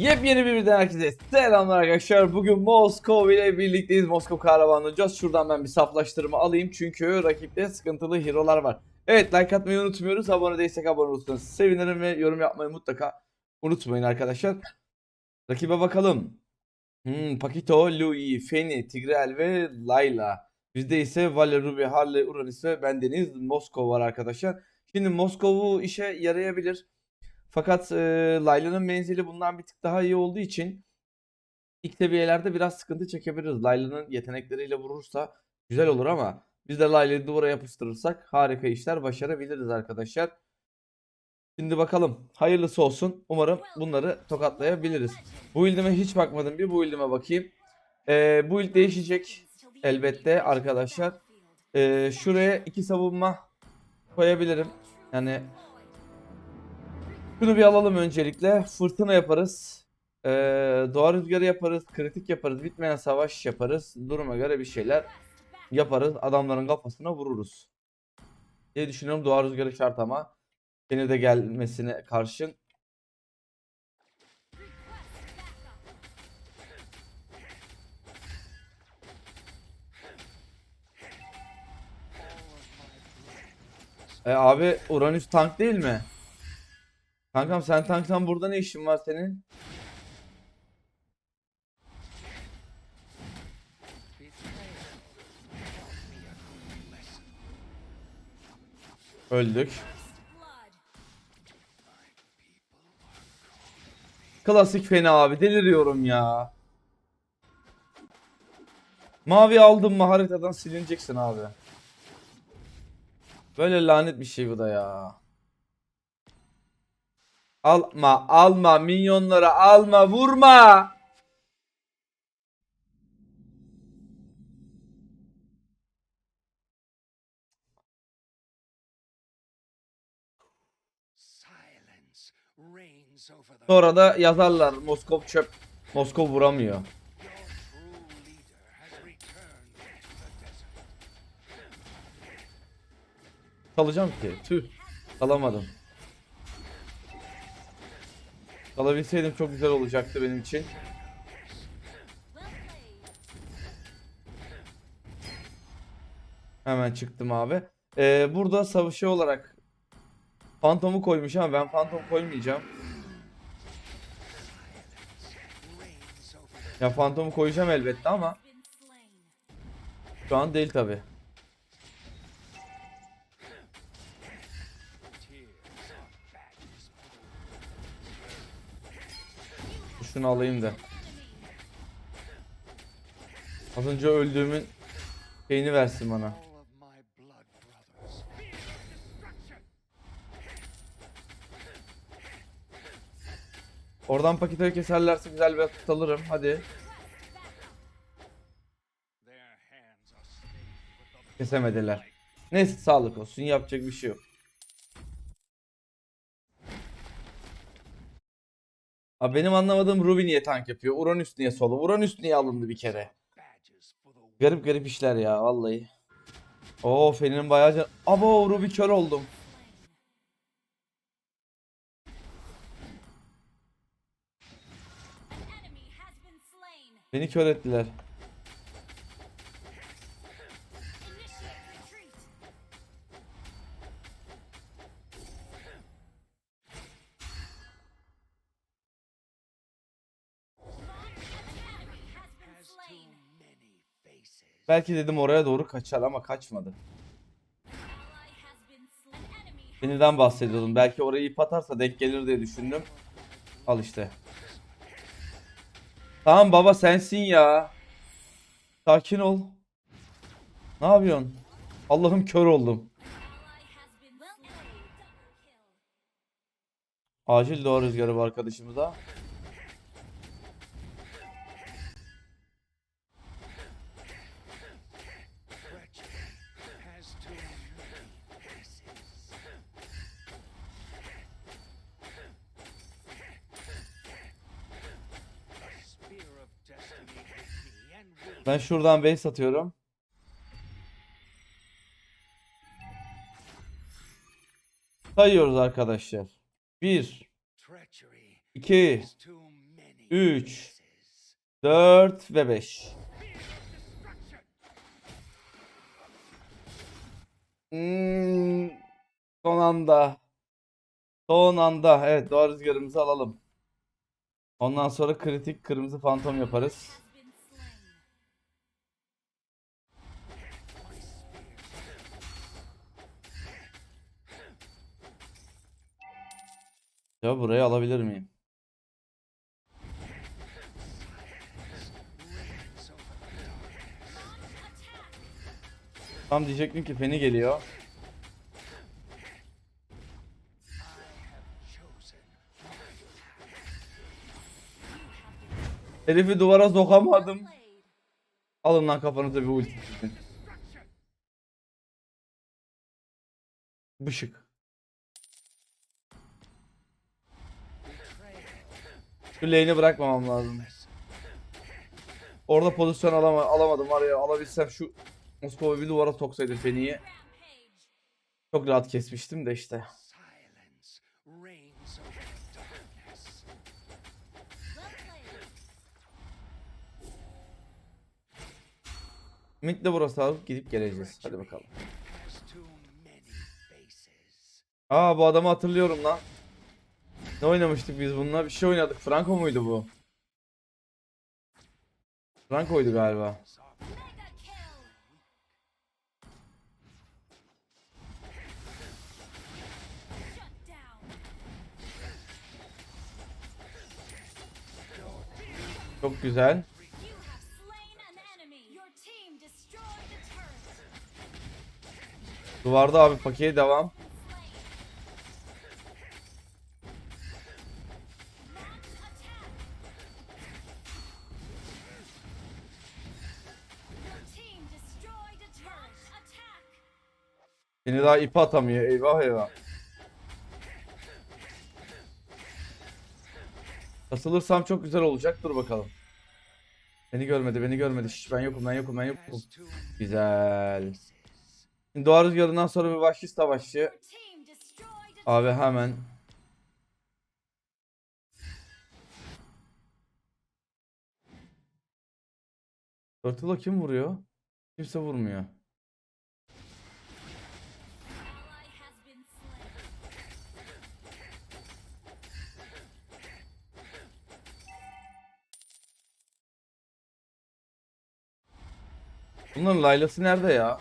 Yepyeni bir birden herkese selamlar arkadaşlar. Bugün Moskova ile birlikteyiz. Moskova kahramanlayacağız. Şuradan ben bir saflaştırma alayım. Çünkü rakipte sıkıntılı hero'lar var. Evet like atmayı unutmuyoruz. Abone değilsek abone olursanız sevinirim ve yorum yapmayı mutlaka unutmayın arkadaşlar. Rakibe bakalım. Hmm, Pakito, Louis, Feni, Tigrel ve Layla. Bizde ise Vale, Ruby, Harley, Uranüs ve bendeniz Moskova var arkadaşlar. Şimdi Moskova işe yarayabilir. Fakat e, Layla'nın menzili bundan bir tık daha iyi olduğu için ilk seviyelerde biraz sıkıntı çekebiliriz. Layla'nın yetenekleriyle vurursa güzel olur ama biz de Layla'yı duvara yapıştırırsak harika işler başarabiliriz arkadaşlar. Şimdi bakalım. Hayırlısı olsun. Umarım bunları tokatlayabiliriz. Bu build'ime hiç bakmadım. Bir bu build'ime bakayım. E, bu build değişecek elbette arkadaşlar. E, şuraya iki savunma koyabilirim. Yani şunu bir alalım öncelikle. Fırtına yaparız. Ee, doğa rüzgarı yaparız. Kritik yaparız. Bitmeyen savaş yaparız. Duruma göre bir şeyler yaparız. Adamların kafasına vururuz. diye düşünüyorum. Doğa rüzgarı şart ama. Seni de gelmesine karşın. E abi Uranüs tank değil mi? Kankam sen tanktan burada ne işin var senin? Öldük. Klasik fena abi deliriyorum ya. Mavi aldın mı haritadan silineceksin abi. Böyle lanet bir şey bu da ya. Alma, alma, minyonlara alma, vurma. Sonra da yazarlar Moskov çöp. Moskov vuramıyor. Kalacağım ki. Tüh. Kalamadım. Kalabilseydim çok güzel olacaktı benim için. Hemen çıktım abi. Ee, burada savaşı olarak Phantom'u koymuş ama ben Phantom koymayacağım. Ya Phantom'u koyacağım elbette ama şu an değil tabi. Şunu alayım da. Az önce öldüğümün şeyini versin bana. Oradan paketoyu keserlerse güzel bir atış alırım. Hadi. Kesemediler. Neyse sağlık olsun. Yapacak bir şey yok. Abi benim anlamadığım Ruby niye tank yapıyor? Uranüs niye solo? Uranüs niye alındı bir kere? Garip garip işler ya vallahi. Oo Fen'in bayağı can... Abo Ruby kör oldum. Beni kör ettiler. Belki dedim oraya doğru kaçar ama kaçmadı. Yeniden bahsediyordum. Belki orayı ip atarsa denk gelir diye düşündüm. Al işte. Tamam baba sensin ya. Sakin ol. Ne yapıyorsun? Allah'ım kör oldum. Acil doğa rüzgarı arkadaşımıza. Ben şuradan base atıyorum. Sayıyoruz arkadaşlar. 1 treachery 2 is too many 3 4 ve 5 Hmm, son anda. Son anda. Evet doğa rüzgarımızı alalım. Ondan sonra kritik kırmızı fantom yaparız. Ya burayı alabilir miyim? Tam diyecektim ki Feni geliyor. Herifi duvara sokamadım. Alın lan kafanıza bir ulti. Bışık. Şu lane'i bırakmamam lazım. Orada pozisyon alama, alamadım var ya alabilsem şu Moskova bir duvara soksaydım Feni'yi. Çok rahat kesmiştim de işte. Mid de burası alıp gidip geleceğiz. Hadi bakalım. Aa bu adamı hatırlıyorum lan. Ne oynamıştık biz bununla? Bir şey oynadık. Franco muydu bu? Franco'ydu galiba. Çok güzel. Duvarda abi pakeye devam. Seni daha ipe atamıyor. Eyvah eyvah. Kasılırsam çok güzel olacak. Dur bakalım. Beni görmedi, beni görmedi. Şş, ben yokum, ben yokum, ben yokum. Güzel. Şimdi Doğa Rüzgarı'ndan sonra bir vahşi savaşçı. Abi hemen. Turtle'a kim vuruyor? Kimse vurmuyor. Bunların Layla'sı nerede ya?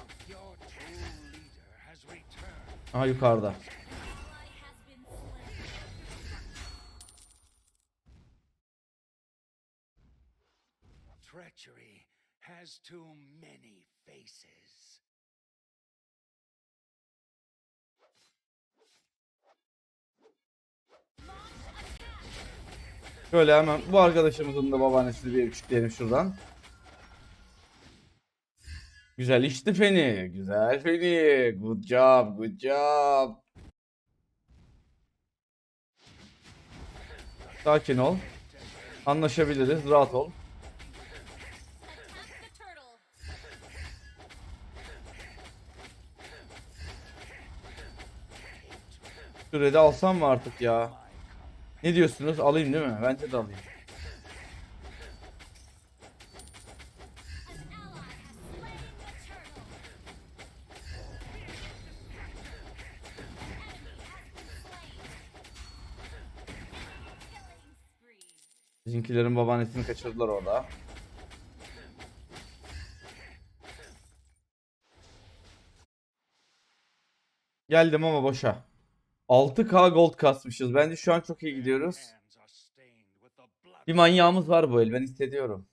Aha yukarıda. Treachery has too many faces. Şöyle hemen bu arkadaşımızın da babaannesini bir küçükleyelim şuradan. Güzel içti Feni. Güzel Feni. Good job, good job. Sakin ol. Anlaşabiliriz. Rahat ol. Sürede alsam mı artık ya? Ne diyorsunuz? Alayım değil mi? Bence de alayım. Bizimkilerin babaannesini kaçırdılar orada. Geldim ama boşa. 6K gold kasmışız. Bence şu an çok iyi gidiyoruz. Bir manyağımız var bu el. Ben hissediyorum.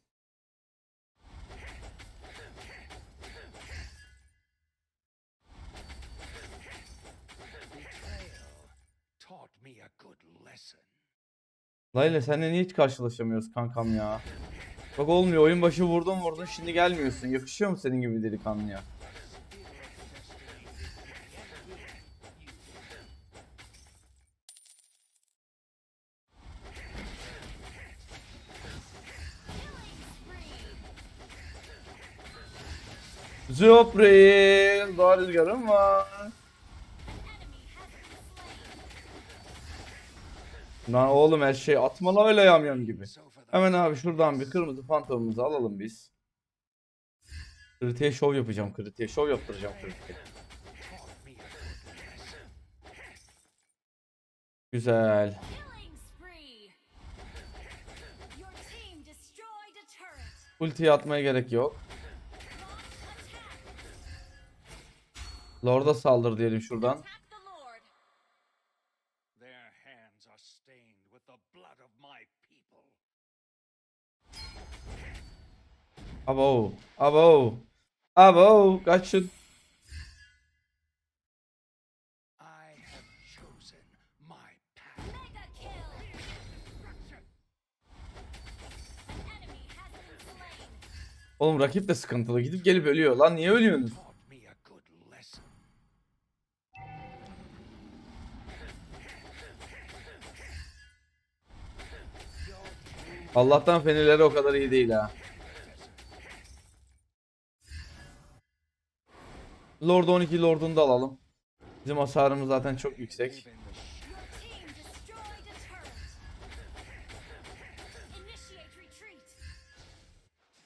Layla seninle niye hiç karşılaşamıyoruz kankam ya? Bak olmuyor. Oyun başı vurdun vurdun şimdi gelmiyorsun. Yakışıyor mu senin gibi delikanlıya? Sürpriz! Daha rüzgarım var. Lan oğlum her şey atma la öyle yamyam gibi. Hemen abi şuradan bir kırmızı fantomumuzu alalım biz. Kritiğe şov yapacağım kritiğe. Şov yaptıracağım kritiğe. Güzel. Ultiyi atmaya gerek yok. Lord'a saldır diyelim şuradan. Abo. Abo. Abo. Kaçın. Oğlum rakip de sıkıntılı. Gidip gelip ölüyor. Lan niye lesson. Allah'tan fenileri o kadar iyi değil ha. Lord 12 Lord'unu da alalım. Bizim hasarımız zaten çok yüksek.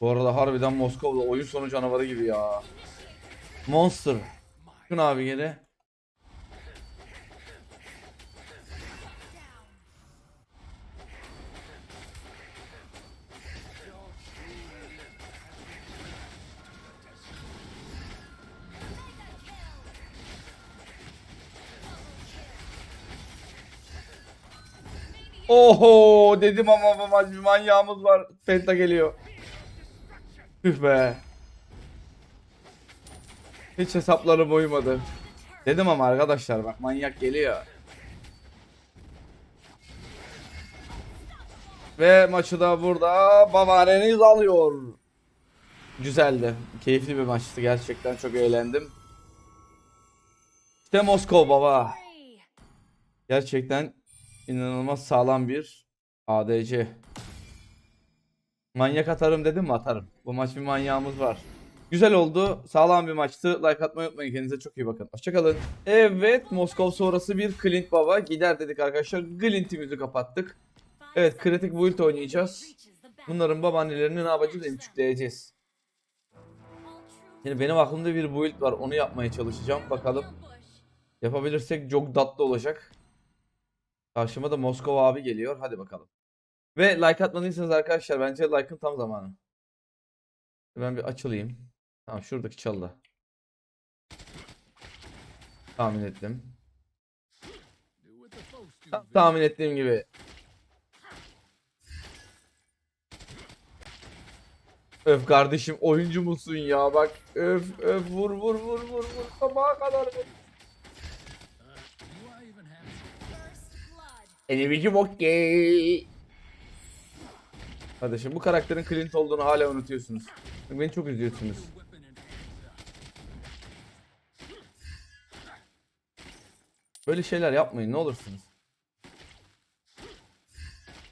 Bu arada harbiden Moskova'da oyun sonu canavarı gibi ya. Monster. Şun abi geri. Oho dedim ama maç bir manyağımız var. Penta geliyor. Tüh be. Hiç hesaplarım uymadı. Dedim ama arkadaşlar bak manyak geliyor. Ve maçı da burada Bavareniz alıyor. Güzeldi. Keyifli bir maçtı gerçekten çok eğlendim. İşte Moskova baba. Gerçekten inanılmaz sağlam bir ADC. Manyak atarım dedim mi atarım. Bu maç bir manyağımız var. Güzel oldu. Sağlam bir maçtı. Like atmayı unutmayın. Kendinize çok iyi bakın. Hoşçakalın. Evet. Moskova sonrası bir Clint Baba. Gider dedik arkadaşlar. Glint'imizi kapattık. Evet. Kritik build oynayacağız. Bunların babaannelerini ne yapacağız? Emçükleyeceğiz. Şimdi benim aklımda bir build var. Onu yapmaya çalışacağım. Bakalım. Yapabilirsek çok tatlı olacak. Karşıma da Moskova abi geliyor. Hadi bakalım. Ve like atmadıysanız arkadaşlar bence like'ın tam zamanı. Ben bir açılayım. Tamam şuradaki çaldı. Tahmin ettim. Tam tahmin ettiğim gibi. Öf kardeşim oyuncu musun ya bak. Öf öf vur vur vur vur vur. Sabaha kadar vur. Enemici okey. Kardeşim bu karakterin Clint olduğunu hala unutuyorsunuz. Beni çok üzüyorsunuz. Böyle şeyler yapmayın ne olursunuz.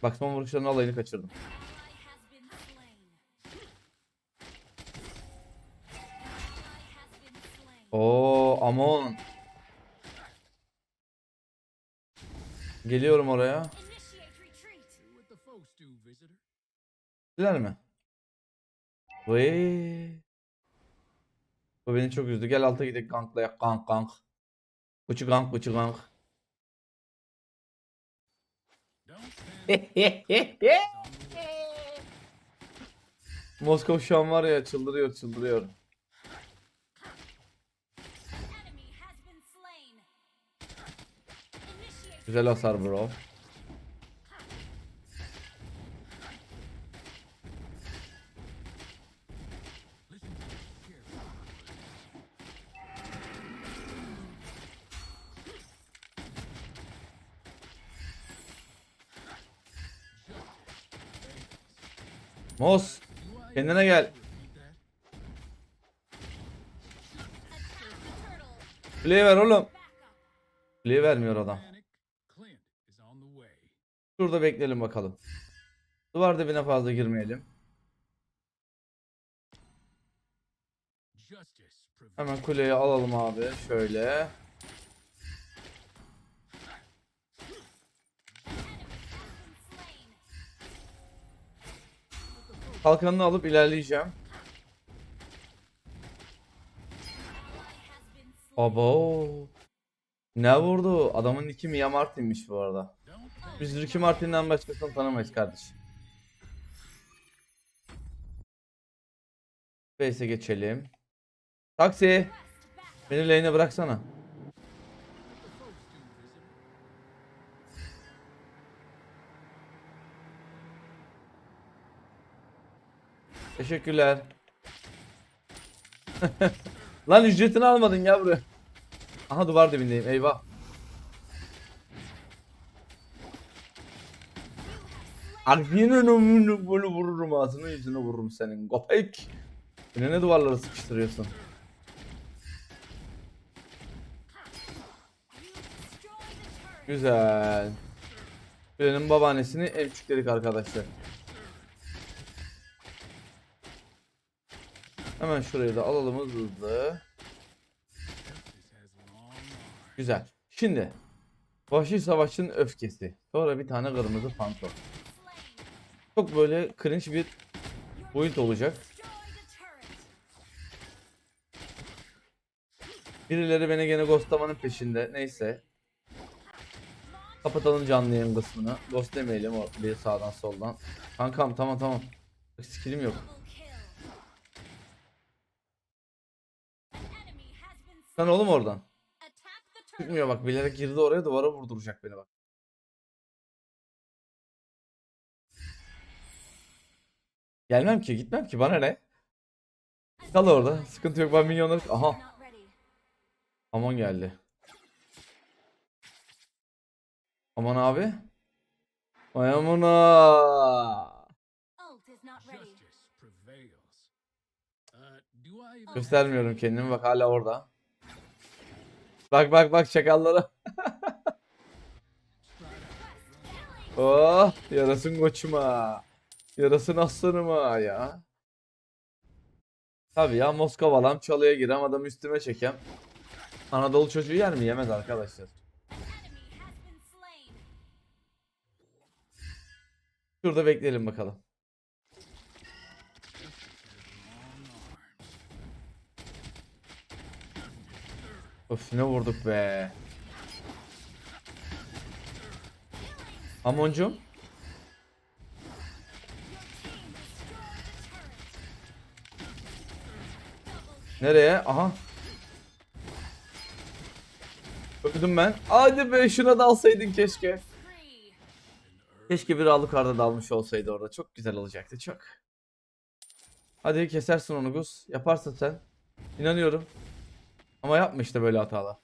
Bak son vuruşların alayını kaçırdım. Ally has Geliyorum oraya. Gittiler mi? Vay. Bu beni çok üzdü. Gel alta gidelim ganklayak gank gank. Uçu gank uçu gank. Moskova şu an var ya çıldırıyor çıldırıyor. Güzel hasar bro. Mos kendine gel. Play ver oğlum. Play vermiyor adam. Şurada bekleyelim bakalım. Duvar dibine fazla girmeyelim. Hemen kuleyi alalım abi. Şöyle. Kalkanını alıp ilerleyeceğim. Abo. Ne vurdu? Adamın iki Mia Martin'miş bu arada. Biz Ricky Martin'den başkasını tanımayız kardeşim. Base'e geçelim. Taksi. Beni lane'e bıraksana. Teşekkürler. Lan ücretini almadın ya buraya. Aha duvar dibindeyim eyvah. Aklının ömrünü böyle vururum ağzını yüzüne vururum senin. Köpek. Yine ne duvarlara sıkıştırıyorsun? Güzel. Benim babaannesini emçükledik arkadaşlar. Hemen şurayı da alalım hızlı hızlı. Güzel. Şimdi. Vahşi Savaşçı'nın öfkesi. Sonra bir tane kırmızı pantolon. Çok böyle cringe bir build olacak. Birileri beni gene ghostlamanın peşinde. Neyse. Kapatalım canlı yayın kısmını. Ghost demeyelim o bir sağdan soldan. Kankam tamam tamam. Skillim yok. Sen oğlum oradan. Çıkmıyor bak bilerek girdi oraya duvara vurduracak beni bak. Gelmem ki gitmem ki bana ne? Kal orada sıkıntı yok ben milyonları... Aha aman geldi. Aman abi. Vay amına. Göstermiyorum kendimi bak hala orada. Bak bak bak çakallara. oh yarasın koçuma. Yarasın aslanıma ya. Tabi ya Moskovalam çalıya girem adam üstüme çekem. Anadolu çocuğu yer mi? Yemez arkadaşlar. Şurada bekleyelim bakalım. Of ne vurduk be. Amoncum. Nereye? Aha. Öldüm ben. Hadi be şuna da alsaydın keşke. Keşke bir Alucard'a dalmış olsaydı orada. Çok güzel olacaktı çok. Hadi kesersin onu Gus. Yaparsın sen. İnanıyorum. Ama yapma işte böyle hatalar.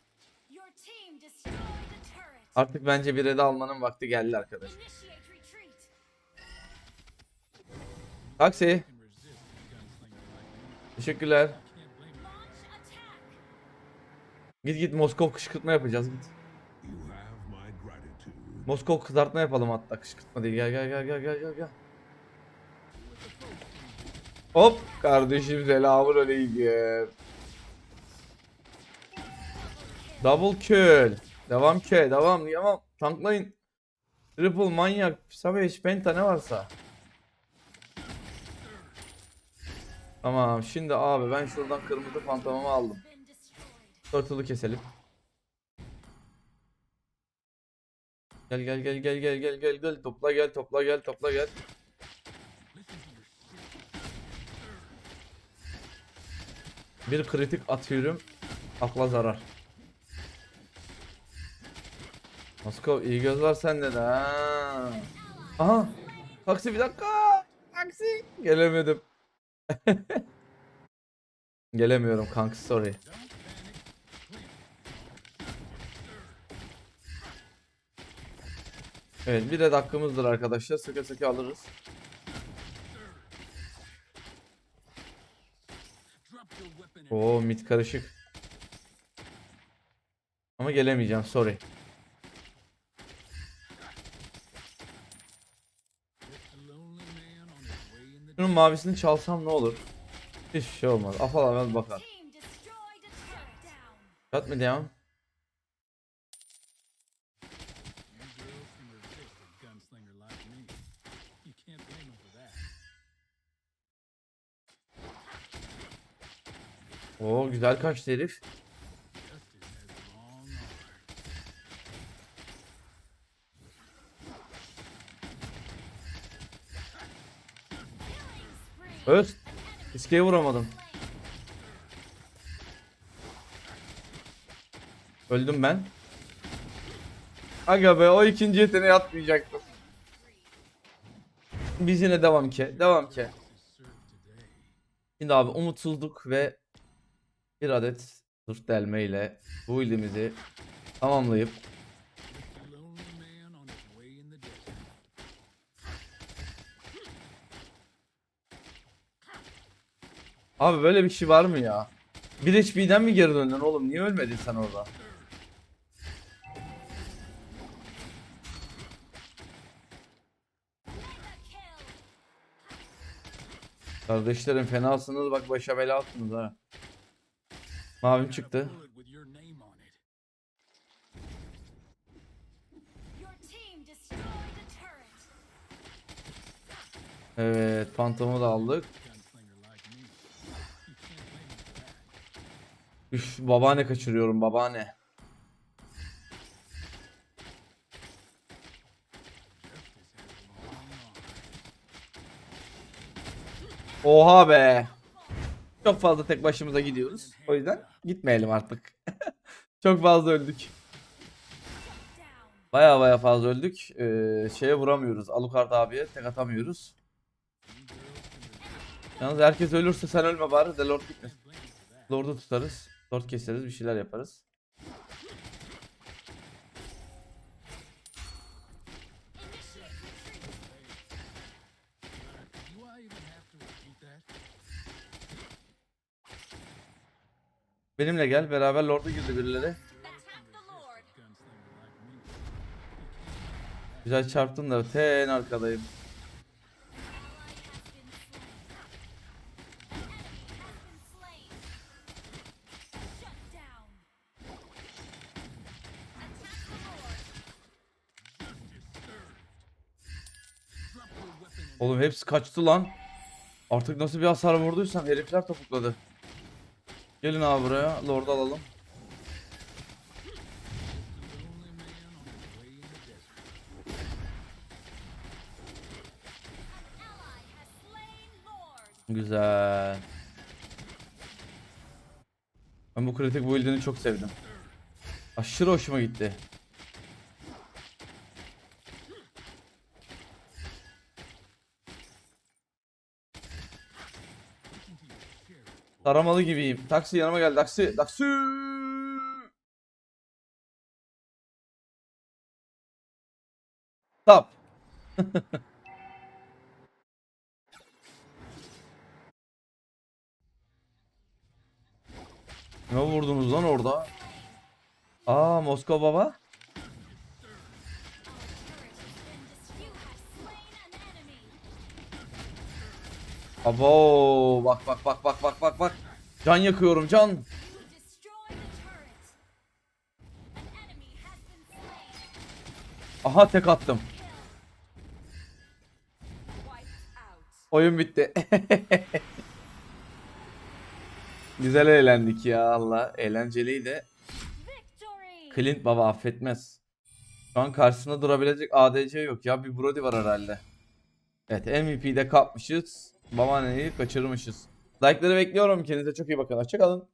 Artık bence bir red almanın vakti geldi arkadaş. Taksi. Teşekkürler. Git git Moskov kışkırtma yapacağız git. Moskov kızartma yapalım hatta kışkırtma değil. Gel gel gel gel gel gel gel. Hop kardeşim selamun aleyküm. Double kill. Devam ki devam devam. Tanklayın. Triple manyak. Savage penta ne varsa. Tamam şimdi abi ben şuradan kırmızı fantomumu aldım. Turtle'ı keselim. Gel gel gel gel gel gel gel gel topla gel topla gel topla gel. Bir kritik atıyorum. Akla zarar. Moskov iyi göz var sende de ha. Aha. Taksi bir dakika. Taksi. Gelemedim. Gelemiyorum kanka sorry. Evet bir de hakkımızdır arkadaşlar. Sıkı sıkı alırız. Oo mid karışık. Ama gelemeyeceğim sorry. Şunun mavisini çalsam ne olur? Hiçbir şey olmaz. Afal hemen bakar. A turret. Down. Oo güzel kaçtı herif. Öz. İskeye vuramadım. Öldüm ben. Aga be o ikinci yeteneği atmayacaktım. Biz yine devam ki. Devam ki. Şimdi abi umutsuzluk ve bir adet zırh delme ile bu ilimizi tamamlayıp. Abi böyle bir şey var mı ya? Bir HP'den mi geri döndün oğlum? Niye ölmedin sen orada? Kardeşlerim fenasınız bak başa bela attınız ha. Mavim çıktı. Evet fantomu da aldık. Üf babaanne kaçırıyorum babaanne. Oha be. Çok fazla tek başımıza gidiyoruz. O yüzden gitmeyelim artık. Çok fazla öldük. Baya baya fazla öldük. Ee, şeye vuramıyoruz. Alucard abiye tek atamıyoruz. Yalnız herkes ölürse sen ölme bari de Lord gitmesin. Blame me for that. Lord'u tutarız. Lord keseriz bir şeyler yaparız. Benimle gel beraber Lord'a girdi birileri. Güzel çarptın da te en arkadayım. Oğlum hepsi kaçtı lan. Artık nasıl bir hasar vurduysam herifler topukladı. Gelin abi buraya. Lord'u alalım. Güzel. Ben bu kritik build'ini çok sevdim. Aşırı hoşuma gitti. Taramalı gibiyim. Taksi yanıma geldi. Taksi. Taksi. Stop. Ne vurdunuz lan orada? Aa Moskova baba. Abo bak bak bak bak bak bak bak. Can yakıyorum can. Aha tek attım. Oyun bitti. Güzel eğlendik ya Allah. Eğlenceliydi. Clint baba affetmez. Şu an karşısında durabilecek ADC yok ya. Bir Brody var herhalde. Evet MVP'de kapmışız. Babaanneyi kaçırmışız. Like'ları bekliyorum. Kendinize çok iyi bakın. Hoşçakalın.